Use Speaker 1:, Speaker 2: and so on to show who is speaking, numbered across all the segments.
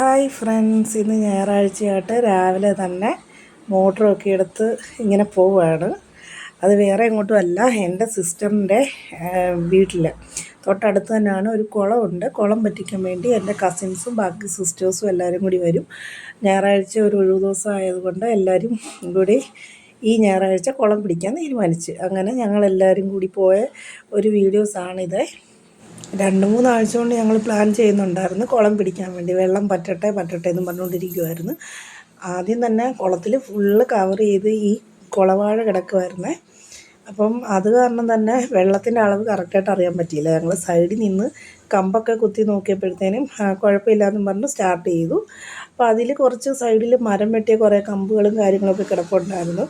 Speaker 1: Hi friends ഇന്ന് ഞായറാഴ്ചയായിട്ട് രാവിലെ തന്നെ മോട്ടറൊക്കെ എടുത്ത് ഇങ്ങനെ പോവുകയാണ് അത് വേറെ എങ്ങോട്ടും അല്ല എന്റെ സിസ്റ്ററിന്റെ വീട്ടിൽ തൊട്ടടുത്ത് തന്നെയാണ് ഒരു കുളമുണ്ട്. കുളം പറ്റിക്കാൻ വേണ്ടി എന്റെ കസിൻസും ബാക്കി സിസ്റ്റേഴ്സും എല്ലാവരും കൂടി വരും. ഞായറാഴ്ച ഒരു ഒഴിവ് ദിവസം ആയതുകൊണ്ട് എല്ലാവരും കൂടി ഈ ഞായറാഴ്ച കുളം പിടിക്കാൻ തീരുമാനിച്ച്. അങ്ങനെ ഞങ്ങളെല്ലാവരും കൂടി പോയ ഒരു വീഡിയോസാണിത്. രണ്ട് മൂന്നാഴ്ച കൊണ്ട് ഞങ്ങൾ പ്ലാൻ ചെയ്യുന്നുണ്ടായിരുന്നു. കുളം പിടിക്കാൻ വേണ്ടി. വെള്ളം പറ്റട്ടെ പറ്റട്ടെ എന്ന് പറഞ്ഞുകൊണ്ടിരിക്കുമായിരുന്നു ആദ്യം തന്നെ കുളത്തിൽ ഫുള്ള് കവർ ചെയ്ത് ഈ കുളവാഴ കിടക്കുമായിരുന്നേ അപ്പം അത് കാരണം തന്നെ വെള്ളത്തിന്റെ അളവ് കറക്റ്റായിട്ട് അറിയാൻ പറ്റിയില്ല. ഞങ്ങൾ സൈഡിൽ നിന്ന് കമ്പൊക്കെ കുത്തി നോക്കിയപ്പോഴത്തേനും കുഴപ്പമില്ലാന്നും പറഞ്ഞ് സ്റ്റാർട്ട് ചെയ്തു. അപ്പോൾ അതിൽ കുറച്ച് സൈഡിൽ മരം വെട്ടിയ കുറേ കമ്പുകളും കാര്യങ്ങളൊക്കെ കിടപ്പുണ്ടായിരുന്നു.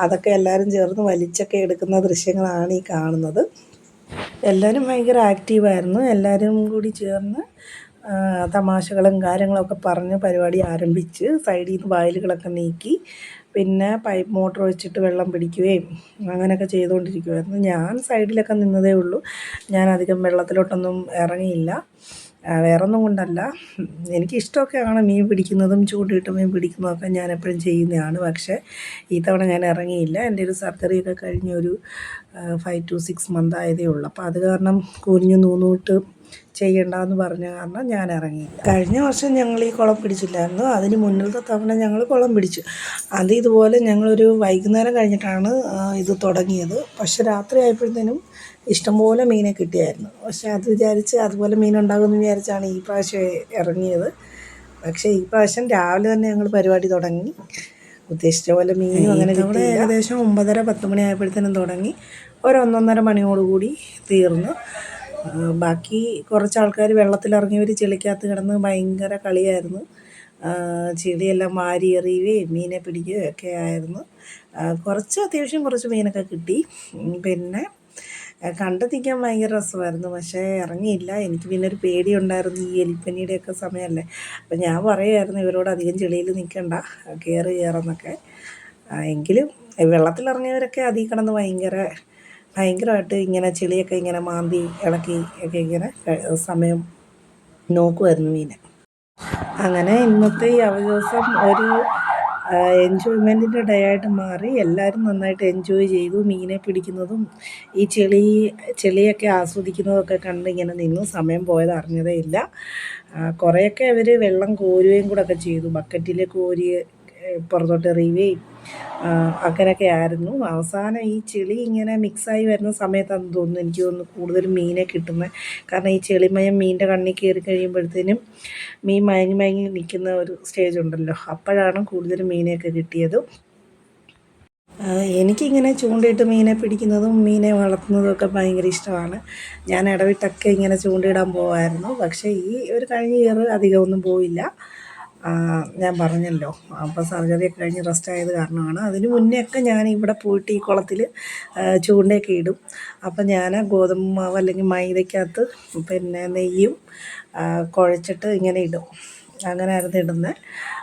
Speaker 1: അതൊക്കെ എല്ലാവരും ചേർന്ന് വലിച്ചൊക്കെ എടുക്കുന്ന ദൃശ്യങ്ങളാണ് ഈ കാണുന്നത്. എല്ലാവരും ഭയങ്കര ആക്റ്റീവായിരുന്നു എല്ലാവരും കൂടി ചേർന്ന് തമാശകളും കാര്യങ്ങളൊക്കെ പറഞ്ഞ് പരിപാടി ആരംഭിച്ച് സൈഡിൽ നിന്ന് വയലുകളൊക്കെ നീക്കി പിന്നെ പൈപ്പ് മോട്ടർ വെച്ചിട്ട് വെള്ളം പിടിക്കുകയും അങ്ങനെയൊക്കെ ചെയ്തുകൊണ്ടിരിക്കുമായിരുന്നു ഞാൻ സൈഡിലൊക്കെ നിന്നതേ ഉള്ളൂ. ഞാൻ അധികം വെള്ളത്തിലോട്ടൊന്നും ഇറങ്ങിയില്ല. വേറൊന്നും കൊണ്ടല്ല. എനിക്ക് എനിക്കിഷ്ടമൊക്കെയാണ് മീൻ പിടിക്കുന്നതും ചൂണ്ടിയിട്ട് മീൻ പിടിക്കുന്നതൊക്കെ ഞാൻ എപ്പോഴും ചെയ്യുന്നതാണ്. പക്ഷേ ഈ തവണ ഞാൻ ഇറങ്ങിയില്ല. എന്റെ ഒരു സർജറിയൊക്കെ കഴിഞ്ഞ ഒരു ഫൈവ് ടു സിക്സ് മന്ത് ആയതേ ഉള്ളൂ. അപ്പോൾ അത് കാരണം കുഞ്ഞു നൂന്നൂട്ട് ചെയ്യണ്ടെന്ന് പറഞ്ഞ കാരണം ഞാൻ ഇറങ്ങി കഴിഞ്ഞ വർഷം ഞങ്ങൾ ഈ കുളം പിടിച്ചില്ലായിരുന്നു. അതിന് മുന്നിലത്തെ തവണ ഞങ്ങൾ കുളം പിടിച്ചു. അത് ഇതുപോലെ ഞങ്ങളൊരു വൈകുന്നേരം കഴിഞ്ഞിട്ടാണ് ഇത് തുടങ്ങിയത്. പക്ഷെ രാത്രി ആയപ്പോഴത്തേനും ഇഷ്ടംപോലെ മീനെ കിട്ടിയായിരുന്നു. പക്ഷെ അത് വിചാരിച്ച് അതുപോലെ മീൻ ഉണ്ടാകുമെന്ന് വിചാരിച്ചാണ് ഈ പ്രാവശ്യം ഇറങ്ങിയത്. പക്ഷേ ഈ പ്രാവശ്യം രാവിലെ തന്നെ ഞങ്ങൾ പരിപാടി തുടങ്ങി. ഉദ്ദേശിച്ച പോലെ മീനും അങ്ങനെ കിട്ടി ഏകദേശം ഒമ്പതര പത്ത് മണി ആയപ്പോഴത്തേനും തുടങ്ങി. ഒരു ഒന്നൊന്നര മണിയോടുകൂടി തീർന്നു. ബാക്കി കുറച്ച് ആൾക്കാർ വെള്ളത്തിലിറങ്ങിയവർ ചെളിക്കകത്ത് കിടന്ന് ഭയങ്കര കളിയായിരുന്നു. ചെളിയെല്ലാം വാരി എറിയുകയും മീനെ പിടിക്കുകയും ഒക്കെ ആയിരുന്നു. കുറച്ച് അത്യാവശ്യം കുറച്ച് മീനൊക്കെ കിട്ടി. പിന്നെ കണ്ടു നിൽക്കാൻ ഭയങ്കര രസമായിരുന്നു. പക്ഷേ ഇറങ്ങിയില്ല. എനിക്ക് പിന്നെ ഒരു പേടിയുണ്ടായിരുന്നു ഈ എലിപ്പനിയുടെയൊക്കെ സമയമല്ലേ. അപ്പം ഞാൻ പറയുമായിരുന്നു ഇവരോട് അധികം ചെളിയിൽ നിൽക്കണ്ട. കയറി കയറുന്നൊക്കെ എങ്കിലും വെള്ളത്തിലിറങ്ങിയവരൊക്കെ അധികം കിടന്ന് ഭയങ്കര ഭയങ്കരമായിട്ട് ഇങ്ങനെ ചെളിയൊക്കെ ഇങ്ങനെ മാന്തി ഇളക്കി ഒക്കെ ഇങ്ങനെ സമയം നോക്കുമായിരുന്നു മീനെ. അങ്ങനെ ഇന്നത്തെ ഈ അവ ദിവസം ഒരു എൻജോയ്മെന്റിന്റെ ഡേ ആയിട്ട് മാറി. എല്ലാവരും നന്നായിട്ട് എൻജോയ് ചെയ്തു. മീനെ പിടിക്കുന്നതും ഈ ചെളി ചെളിയൊക്കെ ആസ്വദിക്കുന്നതൊക്കെ കണ്ട് ഇങ്ങനെ നിന്നു. സമയം പോയത് അറിഞ്ഞതേ ഇല്ല. കുറേയൊക്കെ അവർ വെള്ളം കോരുകയും കൂടെ ഒക്കെ ചെയ്തു. ബക്കറ്റിൽ കോരി പുറത്തോട്ട് എറിയുകയും അങ്ങനെയൊക്കെ ആയിരുന്നു. അവസാനം ഈ ചെളി ഇങ്ങനെ മിക്സായി വരുന്ന സമയത്താണെന്ന് തോന്നുന്നു എനിക്ക് തോന്നുന്നു കൂടുതൽ മീനെ കിട്ടുന്നത് കാരണം ഈ ചെളിമയം മീനിന്റെ കണ്ണിൽ കയറി കഴിയുമ്പോഴത്തേനും മീൻ മയങ്ങി മയങ്ങി നിൽക്കുന്ന ഒരു സ്റ്റേജ് ഉണ്ടല്ലോ. അപ്പോഴാണ് കൂടുതലും മീനെയൊക്കെ കിട്ടിയത്. എനിക്കിങ്ങനെ ചൂണ്ടയിട്ട് മീനെ പിടിക്കുന്നതും മീനെ വളർത്തുന്നതും ഒക്കെ ഭയങ്കര ഇഷ്ടമാണ്. ഞാൻ ഇടവിട്ടൊക്കെ ഇങ്ങനെ ചൂണ്ടയിടാൻ പോവായിരുന്നു. പക്ഷേ ഈ ഒരു കഴിഞ്ഞ ഇയർ അധികമൊന്നും പോയില്ല. ഞാൻ പറഞ്ഞല്ലോ. അപ്പോൾ സർജറിയൊക്കെ കഴിഞ്ഞ് റെസ്റ്റ് ആയത് കാരണമാണ്. അതിന് മുന്നേ ഒക്കെ ഞാൻ ഇവിടെ പോയിട്ട് ഈ കുളത്തിൽ ചൂണ്ടയൊക്കെ ഇടും. അപ്പം ഞാൻ ഗോതമ്പ് മാവ് അല്ലെങ്കിൽ മൈദയ്ക്കകത്ത് പിന്നെ നെയ്യും കുഴച്ചിട്ട് ഇങ്ങനെ ഇടും. അങ്ങനെ ആയിരുന്നു ഇടുന്നത്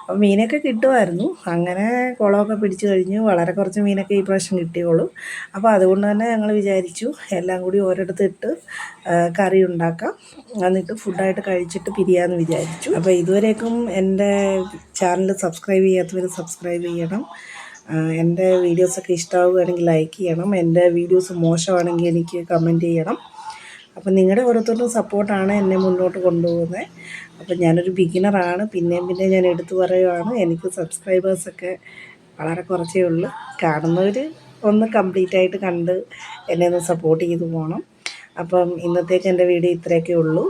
Speaker 1: അപ്പം മീനൊക്കെ കിട്ടുമായിരുന്നു. അങ്ങനെ കുളമൊക്കെ പിടിച്ചു കഴിഞ്ഞു. വളരെ കുറച്ച് മീനൊക്കെ ഈ പ്രാവശ്യം കിട്ടിയുള്ളൂ. അപ്പോൾ അതുകൊണ്ട് തന്നെ ഞങ്ങൾ വിചാരിച്ചു എല്ലാം കൂടി ഓരോരുത്തർ ഇട്ട് കറി ഉണ്ടാക്കാം. എന്നിട്ട് ഫുഡായിട്ട് കഴിച്ചിട്ട് പിരിയാമെന്ന് വിചാരിച്ചു. അപ്പോൾ ഇതുവരേക്കും എന്റെ ചാനൽ സബ്സ്ക്രൈബ് ചെയ്യാത്തവർ സബ്സ്ക്രൈബ് ചെയ്യണം. എന്റെ വീഡിയോസൊക്കെ ഇഷ്ടമാവുകയാണെങ്കിൽ ലൈക്ക് ചെയ്യണം. എന്റെ വീഡിയോസ് മോശമാണെങ്കിൽ എനിക്ക് കമന്റ് ചെയ്യണം. അപ്പം നിങ്ങളുടെ ഓരോരുത്തരുടെ സപ്പോർട്ടാണ് എന്നെ മുന്നോട്ട് കൊണ്ടുപോകുന്നത്. അപ്പം ഞാനൊരു ബിഗിനറാണ് പിന്നെയും പിന്നെ ഞാൻ എടുത്തു പറയുവാണ്. എനിക്ക് സബ്സ്ക്രൈബേഴ്സൊക്കെ വളരെ കുറച്ചേ ഉള്ളൂ. കാണുന്നവർ ഒന്ന് കംപ്ലീറ്റ് ആയിട്ട് കണ്ട് എന്നെ ഒന്ന് സപ്പോർട്ട് ചെയ്തു പോകണം അപ്പം ഇന്നത്തേക്ക് എന്റെ വീഡിയോ ഇത്രയൊക്കെ ഉള്ളൂ.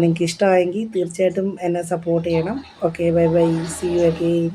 Speaker 1: നിങ്ങൾക്ക് ഇഷ്ടമായെങ്കിൽ തീർച്ചയായിട്ടും എന്നെ സപ്പോർട്ട് ചെയ്യണം. Okay bye bye see you again